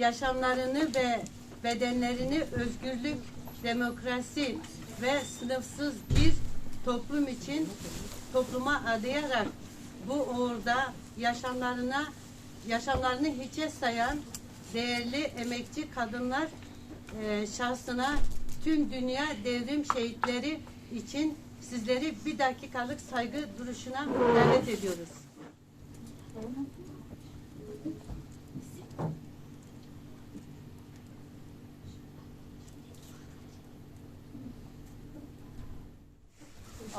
yaşamlarını ve bedenlerini özgürlük, demokrasi ve sınıfsız bir toplum için topluma adayarak bu uğurda yaşamlarına yaşamlarını hiçe sayan değerli emekçi kadınlar e, şahsına tüm dünya devrim şehitleri için sizleri bir dakikalık saygı duruşuna davet ediyoruz.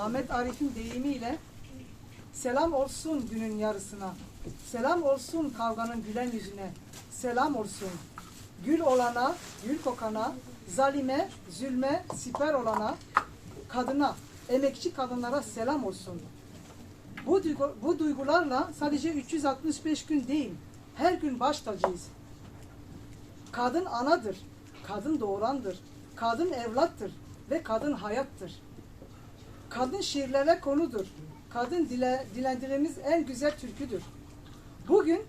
Ahmet Arif'in deyimiyle selam olsun günün yarısına, selam olsun kavganın gülen yüzüne, selam olsun gül olana, gül kokana, zalime, zulme, siper olana, kadına, emekçi kadınlara selam olsun. Bu, duygu, bu duygularla sadece 365 gün değil, her gün baş tacıyız. Kadın anadır, kadın doğurandır, kadın evlattır ve kadın hayattır. Kadın şiirlere konudur. Kadın dile, dilendirdiğimiz en güzel türküdür. Bugün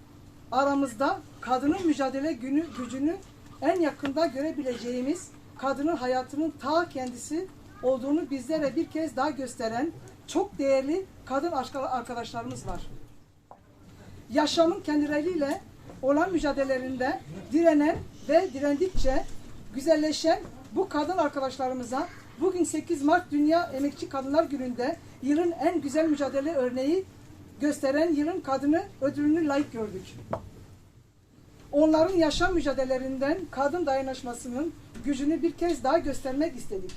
aramızda kadının mücadele günü, gücünü en yakında görebileceğimiz kadının hayatının ta kendisi olduğunu bizlere bir kez daha gösteren çok değerli kadın arkadaşlarımız var. Yaşamın kendileriyle olan mücadelelerinde direnen ve direndikçe güzelleşen bu kadın arkadaşlarımıza bugün 8 Mart Dünya Emekçi Kadınlar Günü'nde yılın en güzel mücadele örneği gösteren yılın kadını ödülünü layık gördük. Onların yaşam mücadelelerinden kadın dayanışmasının gücünü bir kez daha göstermek istedik.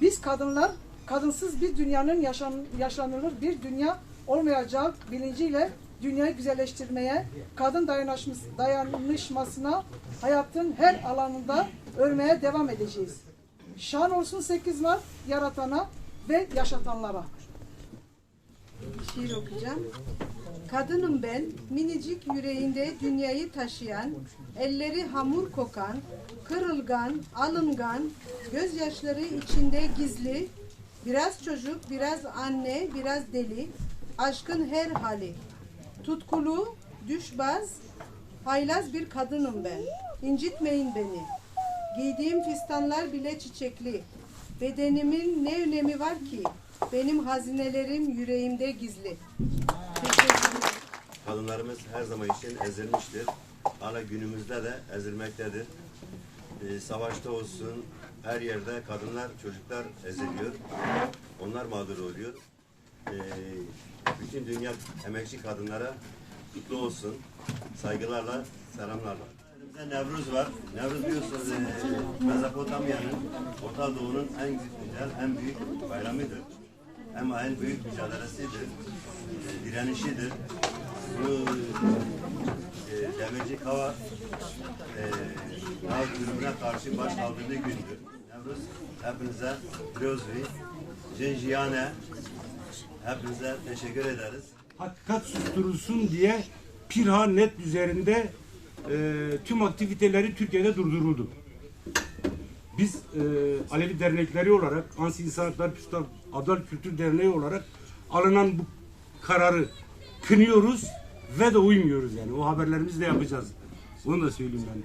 Biz kadınlar kadınsız bir dünyanın yaşan, yaşanılır bir dünya olmayacak bilinciyle dünyayı güzelleştirmeye, kadın dayanışması, dayanışmasına hayatın her alanında örmeye devam edeceğiz. Şan olsun 8 Mart yaratana ve yaşatanlara. şiir okuyacağım. Kadınım ben, minicik yüreğinde dünyayı taşıyan, elleri hamur kokan, kırılgan, alıngan, gözyaşları içinde gizli, biraz çocuk, biraz anne, biraz deli, aşkın her hali. Tutkulu, düşbaz, haylaz bir kadınım ben. İncitmeyin beni. Giydiğim fistanlar bile çiçekli. Bedenimin ne önemi var ki? Benim hazinelerim yüreğimde gizli. Kadınlarımız her zaman için ezilmiştir. Hala günümüzde de ezilmektedir. Ee, savaşta olsun, her yerde kadınlar, çocuklar eziliyor. Onlar mağdur oluyor. Ee, bütün dünya emekçi kadınlara kutlu olsun. Saygılarla, selamlarla. Elimizde Nevruz var. Nevruz biliyorsunuz e, Mezopotamya'nın, Orta Doğu'nun en güzel, en büyük bayramıdır. Ama en büyük mücadelesidir. E, direnişidir. Bu e, demirci kava e, Naz grubuna karşı baş kaldırdığı gündür. Nevruz hepinize Pirozvi, Jinjiyane hepinize teşekkür ederiz. hakikat susturulsun diye Pirha Net üzerinde e, tüm aktiviteleri Türkiye'de durduruldu. Biz e, Alevi dernekleri olarak, Ansi İnsan Hakları Püstah Adalet Kültür Derneği olarak alınan bu kararı kınıyoruz ve de uymuyoruz yani. O haberlerimizi de yapacağız. Onu da söyleyeyim ben.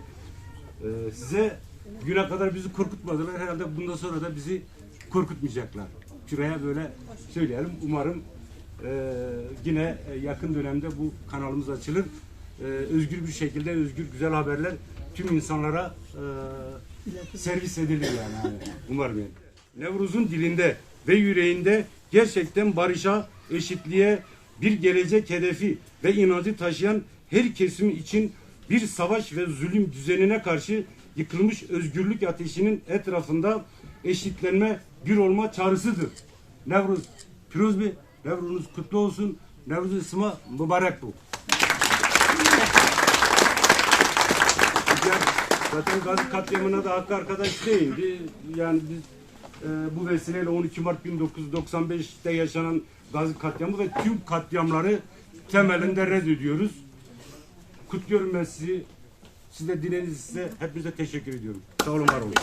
E, size güne kadar bizi korkutmadılar. Herhalde bundan sonra da bizi korkutmayacaklar. Şuraya böyle söyleyelim. Umarım ee, yine yakın dönemde bu kanalımız açılır. Ee, özgür bir şekilde özgür güzel haberler tüm insanlara e, servis edilir yani. Umarım yani. Nevruz'un dilinde ve yüreğinde gerçekten barışa, eşitliğe, bir gelecek hedefi ve inancı taşıyan her kesim için bir savaş ve zulüm düzenine karşı yıkılmış özgürlük ateşinin etrafında eşitlenme, bir olma çağrısıdır. Nevruz, Firuz Bey, Nevruz'unuz kutlu olsun. Nevruz isma mübarek bu. Zaten Gazi katliamına da Hakkı arkadaş değindi. Yani biz e, bu vesileyle 12 Mart 1995'te yaşanan Gazi katliamı ve tüm katliamları temelinde reddediyoruz. Kutluyorum ben sizi. Siz de dinlediğiniz size hepinize teşekkür ediyorum. Sağ olun, var olun.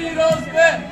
miras ve